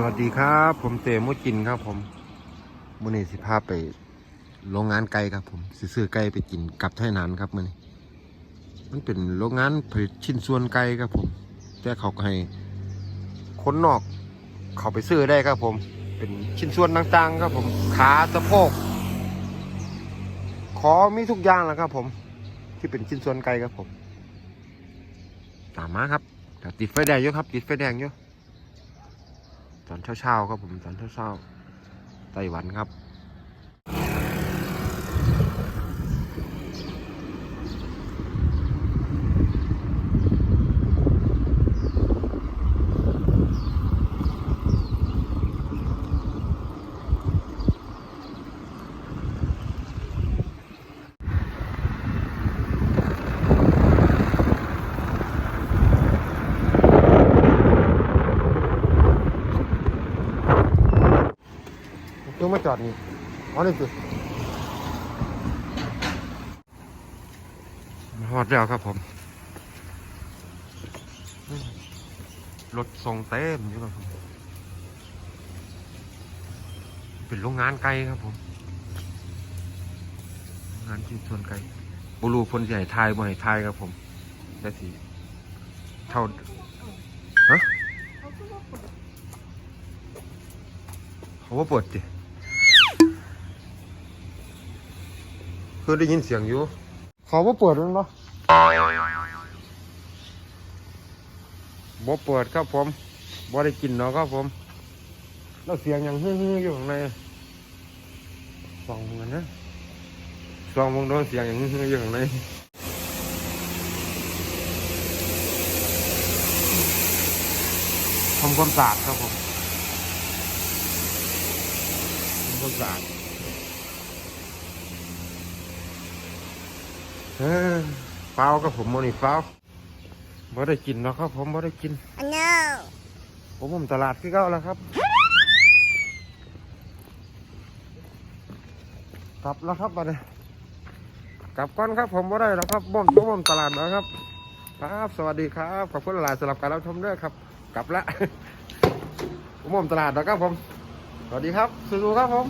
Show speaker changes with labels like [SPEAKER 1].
[SPEAKER 1] สวัสดีครับ ผมเตมุจินครับผมมื่อนี้สิพาไปโรงงานไก่ครับผมสิซื้อไก่ไปกินกับไทยนานครับมื่อนี้มันเป็นโรงงานผลิตชิ้นส่วนไก่ครับผม แต่เขาให้คนนอกเขาไปซื้อได้ครับผม เป็นชิ้นส่วนต่างๆครับผมขาสะโพกขอมีทุกอย่างแล้วครับผม ที่เป็นชิ้นส่วนไก่ครับผม ตามมาครับติดไฟแดงอยู่ครับ ติดไฟแดงอยู่ ตอนเช้าๆครับผมตอนเช้าๆไต้หวันครับ ตัวมาจอดนี่อ๋อนี่คือมาฮอดแล้วครับผม รถส่งเต็มอยู่ครับผม เป็นโรงงานไก่ครับผมโรงงานชิ้นส่วนไก่บรูคนใหญ่ทายบ่ให้ทายครับผมแต่สิเท่าฮะเขาว่าเปิดจิ คือได้ยินเสียงอยู่ เขาว่าเปิดมันปะบ่เปิดครับผมบ่ได้กินเนาะครับผม แล้วเสียงยังฮือๆอยู่ข้างในสองมือนะสองมือโดนเสียงยังฮือๆอยู่ข้างในทำความสะอาดครับผมทำความสะอาด เออเฝ้าวครับผมโมนี่เฝ้าวบ่ได้กินเนาะครับผมบ่ได้กิน
[SPEAKER 2] no
[SPEAKER 1] ผมผมตลาดพี่เก้าแล้วครับ กลับแล้วครับมาเลยกลับก่อนครับผมว่าได้แล้วครับบ่มตัวบ่มตลาดแล้วครับ ครับ สวัสดีครับขอบคุณหลายๆสำหรับการรับชมด้วยครับ กลับละผมบ่มตลาดแล้วครับผม สวัสดีครับสู้ๆครับผม